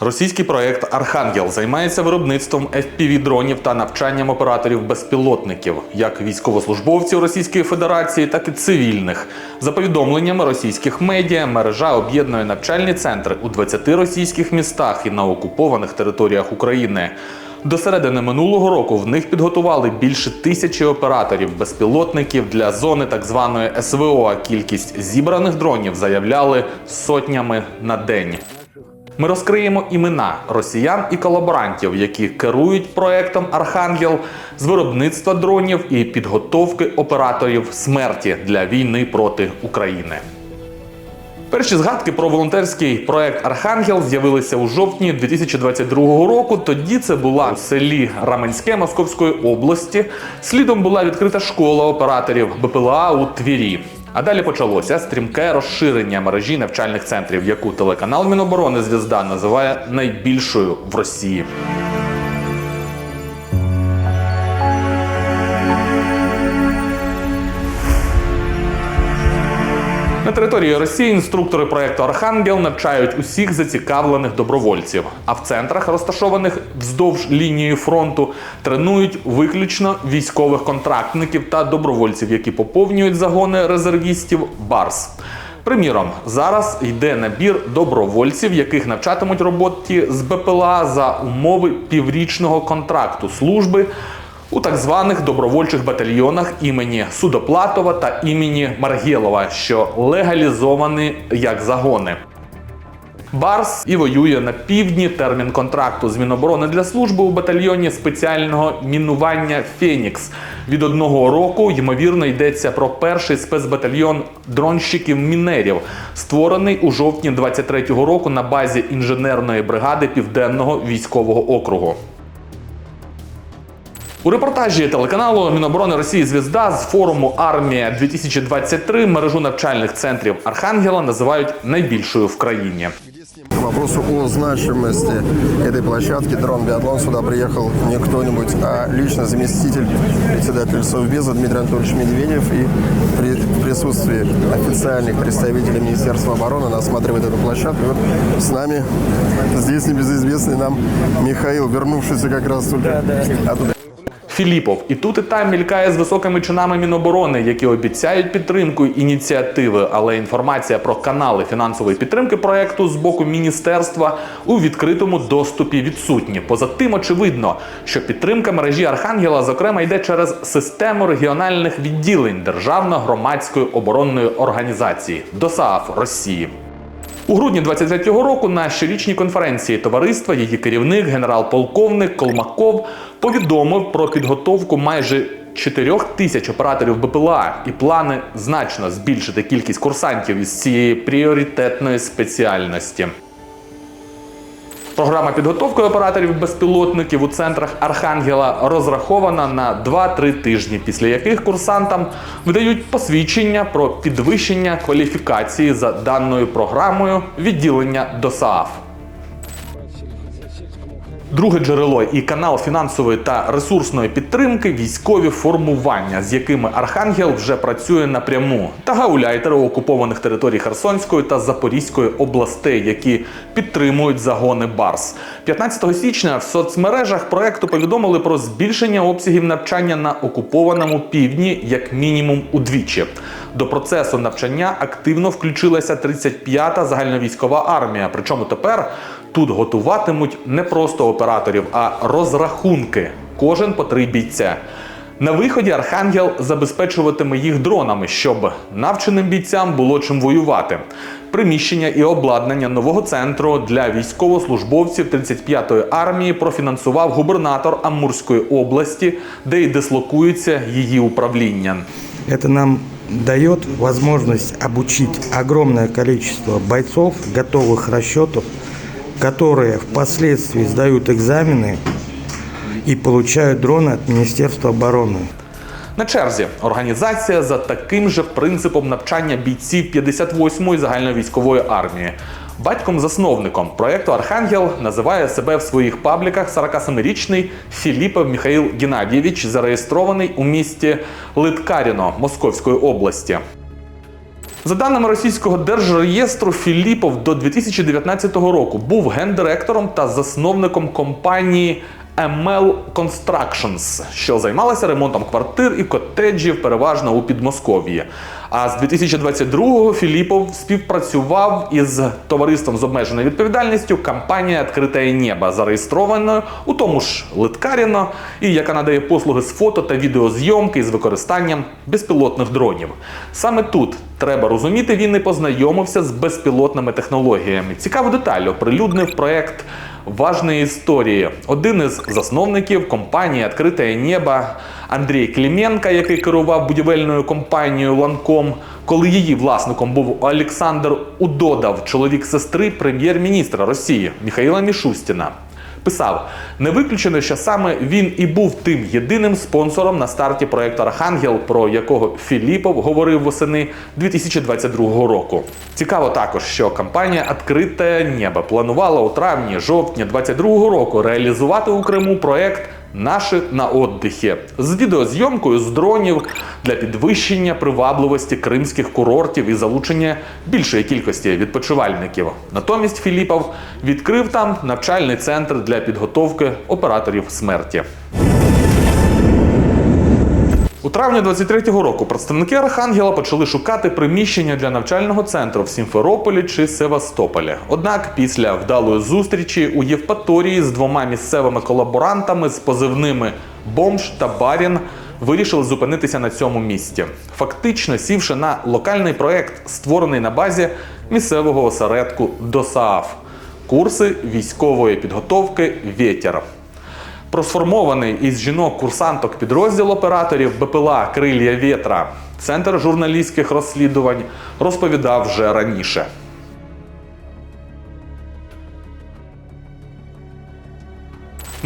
Російський проект Архангел займається виробництвом FPV-дронів та навчанням операторів безпілотників, як військовослужбовців Російської Федерації, так і цивільних. За повідомленнями російських медіа, мережа об'єднує навчальні центри у 20 російських містах і на окупованих територіях України. До середини минулого року в них підготували більше тисячі операторів безпілотників для зони так званої СВО. А кількість зібраних дронів заявляли сотнями на день. Ми розкриємо імена росіян і колаборантів, які керують проектом Архангел з виробництва дронів і підготовки операторів смерті для війни проти України. Перші згадки про волонтерський проект Архангел з'явилися у жовтні 2022 року. Тоді це була в селі Раменське Московської області. Слідом була відкрита школа операторів БПЛА у Твірі. А далі почалося стрімке розширення мережі навчальних центрів, яку телеканал Міноборони Звізда називає найбільшою в Росії. На території Росії інструктори проекту Архангел навчають усіх зацікавлених добровольців. А в центрах, розташованих вздовж лінії фронту, тренують виключно військових контрактників та добровольців, які поповнюють загони резервістів Барс. Приміром, зараз йде набір добровольців, яких навчатимуть роботі з БПЛА за умови піврічного контракту служби у так званих добровольчих батальйонах імені Судоплатова та імені Маргєлова, що легалізовані як загони. Барс і воює на півдні термін контракту з Міноборони для служби у батальйоні спеціального мінування Фенікс. Від одного року ймовірно йдеться про перший спецбатальйон дронщиків-мінерів, створений у жовтні 23-го року на базі інженерної бригади Південного військового округу. У репортажі телеканалу Міноборони Росії Звізда з форуму Армія 2023 мережу навчальних центрів Архангела називають найбільшою в країні. К вопросу о значимости этой площадки «Дрон Биатлон» сюда приехал не кто-нибудь, а лично заместитель председателя Совбеза Дмитрий Анатольевич Медведев. И при в присутствии официальных представителей Министерства обороны она осматривает эту площадку. И вот с нами здесь небезызвестный нам Михаил, вернувшийся как раз только оттуда. Філіпов і тут і там мількає з високими чинами Міноборони, які обіцяють підтримку ініціативи. Але інформація про канали фінансової підтримки проекту з боку міністерства у відкритому доступі відсутні. Поза тим, очевидно, що підтримка мережі Архангела, зокрема, йде через систему регіональних відділень Державно-громадської оборонної організації ДОСААФ Росії. У грудні 23-го року на щорічній конференції товариства її керівник, генерал-полковник Колмаков, повідомив про підготовку майже 4 тисяч операторів БПЛА і плани значно збільшити кількість курсантів із цієї пріоритетної спеціальності. Програма підготовки операторів безпілотників у центрах Архангела розрахована на 2-3 тижні, після яких курсантам видають посвідчення про підвищення кваліфікації за даною програмою відділення ДОСААФ. Друге джерело і канал фінансової та ресурсної підтримки військові формування, з якими Архангел вже працює напряму, та гауляйтери окупованих територій Херсонської та Запорізької областей, які підтримують загони Барс. 15 січня в соцмережах проекту повідомили про збільшення обсягів навчання на окупованому півдні як мінімум удвічі. До процесу навчання активно включилася 35-та загальновійськова армія. Причому тепер тут готуватимуть не просто операторів, а розрахунки. Кожен по три бійця. На виході Архангел забезпечуватиме їх дронами, щоб навченим бійцям було чим воювати. Приміщення і обладнання нового центру для військовослужбовців 35-ї армії профінансував губернатор Амурської області, де й дислокується її управління. Это нам дает возможность обучить огромное количество бойцов, готовых расчетов, которые впоследствии сдают экзамены и получают дроны от Министерства обороны. На черзі організація за таким же принципом навчання бійців 58-ї загальновійськової армії. Батьком-засновником проекту Архангел називає себе в своїх пабліках 47-річний Філіпов Михаїл Геннадійович, зареєстрований у місті Литкаріно Московської області. За даними російського держреєстру, Філіпов до 2019 року був гендиректором та засновником компанії ML Constructions, що займалася ремонтом квартир і котеджів переважно у Підмосков'ї. А з 2022-го Філіпов співпрацював із товариством з обмеженою відповідальністю компанія Відкрите небо, зареєстрованою у тому ж Литкаріно, і яка надає послуги з фото та відеозйомки з використанням безпілотних дронів. Саме тут треба розуміти, він і познайомився з безпілотними технологіями. Цікаву деталь оприлюднив проект важної історії. Один із засновників компанії «Открите небо Андрій Кліменко, який керував будівельною компанією Ланком, коли її власником був Олександр Удодов, чоловік сестри прем'єр-міністра Росії Міхаїла Мішустіна. Писав: не виключено, що саме він і був тим єдиним спонсором на старті проекту Архангел, про якого Філіпов говорив восени 2022 року. Цікаво також, що компанія «Открите небо планувала у травні-жовтні 2022 року реалізувати у Криму проект Наші на отдихі з відеозйомкою з дронів для підвищення привабливості кримських курортів і залучення більшої кількості відпочивальників. Натомість Філіпов відкрив там навчальний центр для підготовки операторів смерті. У травні 23-го року представники Архангела почали шукати приміщення для навчального центру в Сімферополі чи Севастополі. Однак, після вдалої зустрічі у Євпаторії з двома місцевими колаборантами з позивними Бомж та Барін вирішили зупинитися на цьому місці, фактично сівши на локальний проект, створений на базі місцевого осередку ДОСААФ курси військової підготовки Вєтєр. Про сформований із жінок-курсанток підрозділ операторів БПЛА Крилья Вєтра Центр журналістських розслідувань розповідав вже раніше.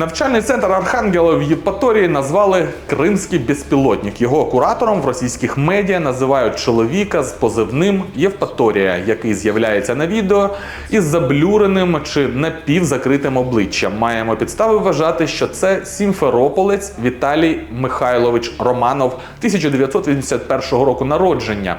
Навчальний центр Архангела в Євпаторії назвали Кримський безпілотник. Його куратором в російських медіа називають чоловіка з позивним Євпаторія, який з'являється на відео із заблюреним чи напівзакритим обличчям. Маємо підстави вважати, що це сімферополець Віталій Михайлович Романов 1981 року народження.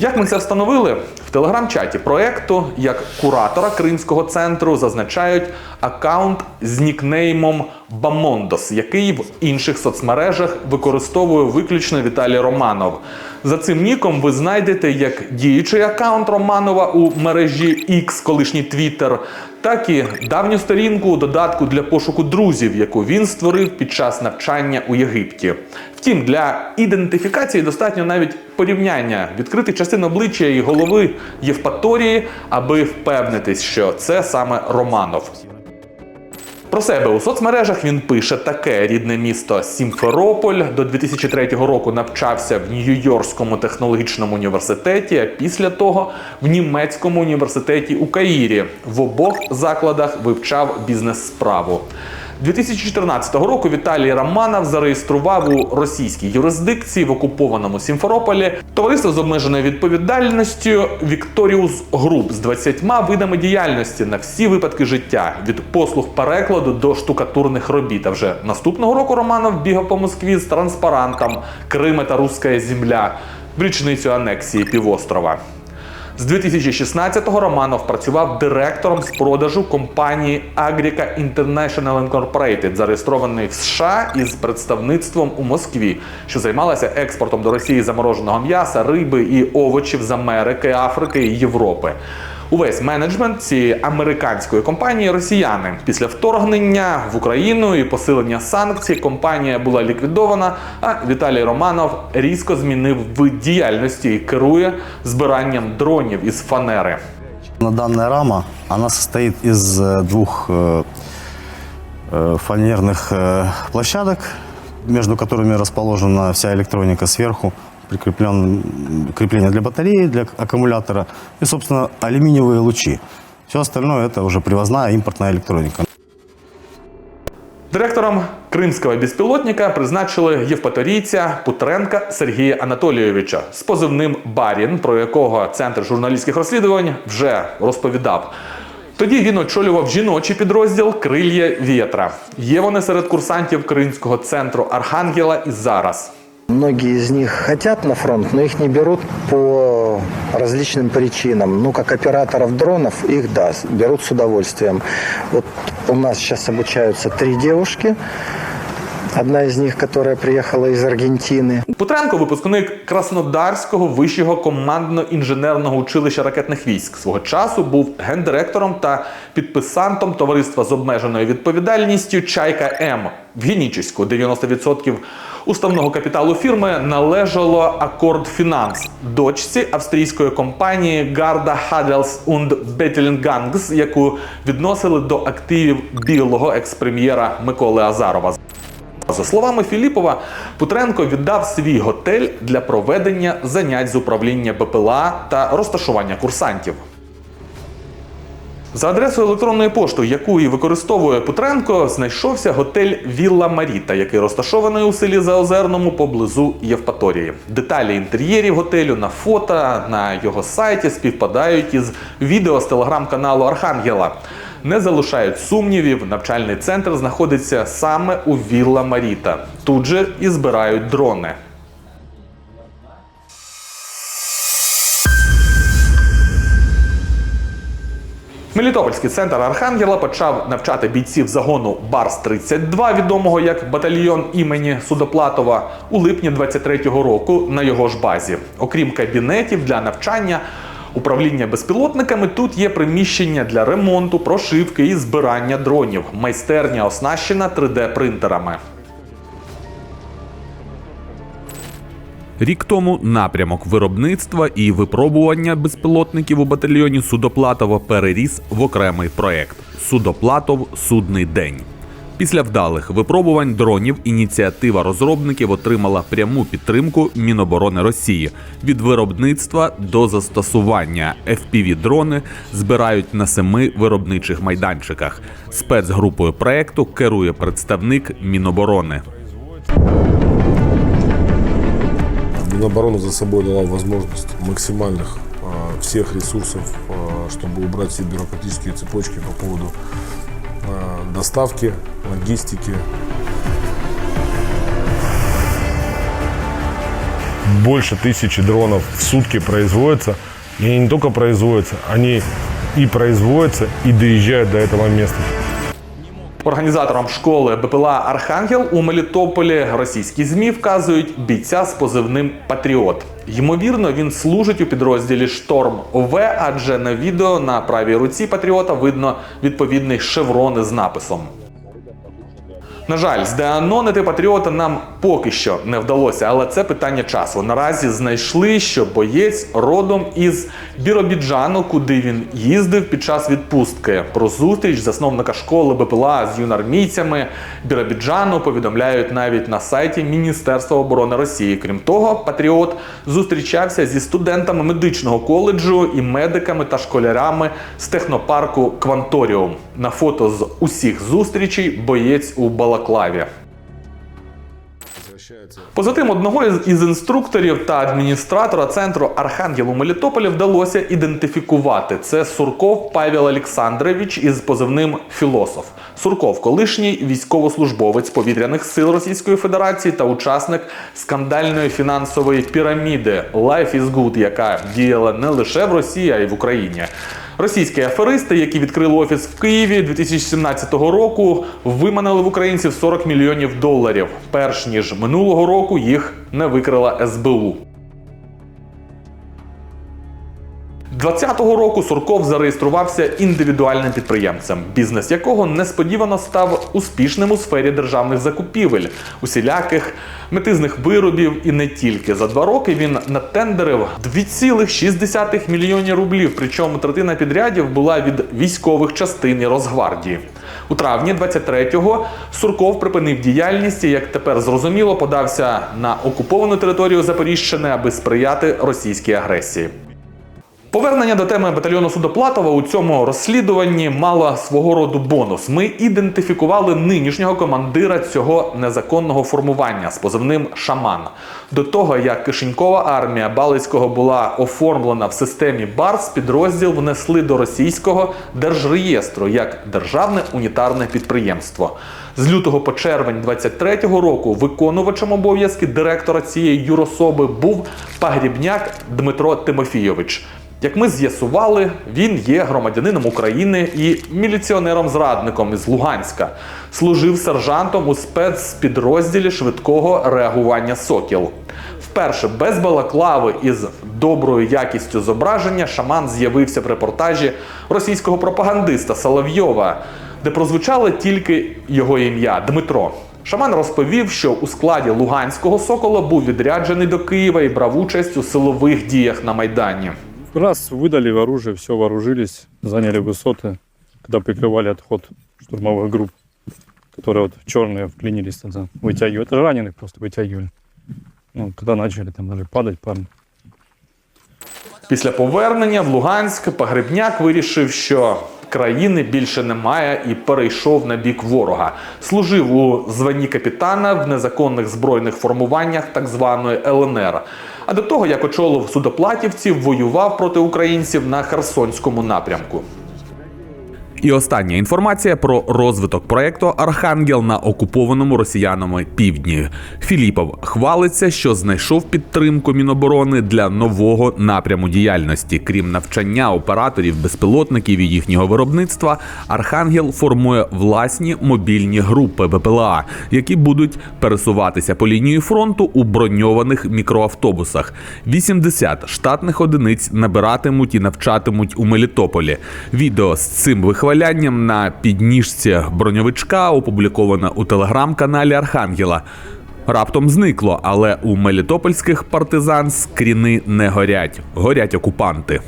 Як ми це встановили? В телеграм-чаті проекту як куратора Кримського центру зазначають аккаунт з нікнеймом Бамондос, який в інших соцмережах використовує виключно Віталій Романов. За цим ніком ви знайдете як діючий аккаунт Романова у мережі X, колишній Twitter, так і давню сторінку додатку для пошуку друзів, яку він створив під час навчання у Єгипті. Втім, для ідентифікації достатньо навіть порівняння відкрити частину обличчя і голови Євпаторії, аби впевнитись, що це саме Романов. Про себе у соцмережах він пише таке: рідне місто Сімферополь до 2003 року навчався в Нью-Йоркському технологічному університеті, а після того в німецькому університеті у Каїрі. В обох закладах вивчав бізнес-справу. 2014 року Віталій Романов зареєстрував у російській юрисдикції в окупованому Сімферополі товариство з обмеженою відповідальністю Вікторіус Груп з 20 видами діяльності на всі випадки життя від послуг перекладу до штукатурних робіт. А вже наступного року Романов бігав по Москві з транспарантом Крим та Руська земля в річницю анексії півострова. З 2016-го Романов працював директором з продажу компанії Agrica International Incorporated, зареєстрованої в США із представництвом у Москві, що займалася експортом до Росії замороженого м'яса, риби і овочів з Америки, Африки і Європи. Увесь менеджмент цієї американської компанії росіяни. Після вторгнення в Україну і посилення санкцій компанія була ліквідована. А Віталій Романов різко змінив вид діяльності і керує збиранням дронів із фанери. На данная рама, она состоит из э, двух э, э, фанерных э, площадок, между которыми расположена вся электроника сверху, прикреплен крепление для батареи, для аккумулятора и, собственно, алюминиевые лучи. Все остальное это уже привозная импортная электроника. Директором кримського безпілотника призначили євпаторійця Путренка Сергія Анатолійовича з позивним Барін, про якого центр журналістських розслідувань вже розповідав. Тоді він очолював жіночий підрозділ Крильє Вєтра. Є вони серед курсантів Кримського центру Архангела і зараз. Многие из них хотят на фронт, но их не берут по различным причинам. Ну, как операторов дронов, их, да, берут с удовольствием. Вот у нас сейчас обучаются три девушки. Одна из них, которая приехала из Аргентины. Путренко випускник Краснодарського вищого командно-інженерного училища ракетних військ. Свого часу був гендиректором та підписантом товариства з обмеженою відповідальністю Чайка М в Генічеську. 90% уставного капіталу фірми належало Акорд Фінанс, дочці австрійської компанії Garda Hadels und Bettelgangs, яку відносили до активів білого екс-прем'єра Миколи Азарова. За словами Філіпова, Путренко віддав свій готель для проведення занять з управління БПЛА та розташування курсантів. За адресою електронної пошти, яку і використовує Путренко, знайшовся готель Вілла Маріта, який розташований у селі Заозерному поблизу Євпаторії. Деталі інтер'єрів готелю на фото на його сайті співпадають із відео з телеграм-каналу Архангела. Не залишають сумнівів, навчальний центр знаходиться саме у Вілла Маріта. Тут же і збирають дрони. Мелітопольський центр Архангела почав навчати бійців загону Барс-32, відомого як батальйон імені Судоплатова, у липні 23-го року на його ж базі. Окрім кабінетів для навчання, управління безпілотниками, тут є приміщення для ремонту, прошивки і збирання дронів. Майстерня оснащена 3D-принтерами. Рік тому напрямок виробництва і випробування безпілотників у батальйоні Судоплатова переріс в окремий проект Судоплатов Судний день. Після вдалих випробувань дронів ініціатива розробників отримала пряму підтримку Міноборони Росії. Від виробництва до застосування FPV-дрони збирають на семи виробничих майданчиках. Спецгрупою проекту керує представник Міноборони. Минобороны за собой дала возможность максимальных а, всех ресурсов, а, чтобы убрать все бюрократические цепочки по поводу а, доставки, логистики. больше тысячи дронов в сутки производится. И они не только производятся, они и производятся, и доезжают до этого места. Організаторам школи БПЛА Архангел у Мелітополі російські змі вказують бійця з позивним Патріот. Ймовірно, він служить у підрозділі Шторм В, адже на відео на правій руці Патріота видно відповідний шеврон із написом. На жаль, здеанонити патріота нам поки що не вдалося, але це питання часу. Наразі знайшли, що боєць родом із Біробіджану, куди він їздив під час відпустки. Про зустріч засновника школи БПЛА з юнармійцями Біробіджану повідомляють навіть на сайті Міністерства оборони Росії. Крім того, патріот зустрічався зі студентами медичного коледжу і медиками та школярами з технопарку Кванторіум. На фото з усіх зустрічей боєць у Балаклаві. Поза тим, одного із, інструкторів та адміністратора центру Архангел у Мелітополі вдалося ідентифікувати. Це Сурков Павел Олександрович із позивним Філософ. Сурков, колишній військовослужбовець повітряних сил Російської Федерації та учасник скандальної фінансової піраміди Life is Good, яка діяла не лише в Росії, а й в Україні. Російські аферисти, які відкрили офіс в Києві 2017 року, виманили в українців 40 мільйонів доларів. Перш ніж минулого року їх не викрила СБУ. 2020 року Сурков зареєструвався індивідуальним підприємцем, бізнес якого несподівано став успішним у сфері державних закупівель, усіляких метизних виробів і не тільки. За два роки він натендерив 2,6 мільйонів рублів, причому третина підрядів була від військових частин і Росгвардії. У травні 23-го Сурков припинив діяльність і, як тепер зрозуміло, подався на окуповану територію Запоріжчини, аби сприяти російській агресії. Повернення до теми батальйону Судоплатова у цьому розслідуванні мало свого роду бонус. Ми ідентифікували нинішнього командира цього незаконного формування з позивним Шаман. До того як кишенькова армія Балицького була оформлена в системі БАРС, підрозділ внесли до російського держреєстру як державне унітарне підприємство. З лютого по червень 23-го року виконувачем обов'язки директора цієї юрособи був пагрібняк Дмитро Тимофійович. Як ми з'ясували, він є громадянином України і міліціонером-зрадником із Луганська. Служив сержантом у спецпідрозділі швидкого реагування Сокіл. Вперше без балаклави із доброю якістю зображення шаман з'явився в репортажі російського пропагандиста Соловйова, де прозвучало тільки його ім'я Дмитро. Шаман розповів, що у складі Луганського сокола був відряджений до Києва і брав участь у силових діях на Майдані. Раз выдали оружие, все вооружились, заняли высоты, когда прикрывали отход штурмовых групп, которые вот черные вклинились тогда, вытягивали. Это раненых просто вытягивали. Ну, когда начали там даже падать парни. Після повернення в Луганськ Погребняк вирішив, що країни більше немає і перейшов на бік ворога. Служив у званні капітана в незаконних збройних формуваннях так званої ЛНР. А до того, як очолив судоплатівців, воював проти українців на Херсонському напрямку. І остання інформація про розвиток проекту Архангел на окупованому росіянами півдні. Філіпов хвалиться, що знайшов підтримку Міноборони для нового напряму діяльності. Крім навчання операторів безпілотників і їхнього виробництва, Архангел формує власні мобільні групи БПЛА, які будуть пересуватися по лінії фронту у броньованих мікроавтобусах. 80 штатних одиниць набиратимуть і навчатимуть у Мелітополі. Відео з цим вихвалянням на підніжці броньовичка опублікована у телеграм-каналі Архангела. Раптом зникло, але у мелітопольських партизан скріни не горять, горять окупанти.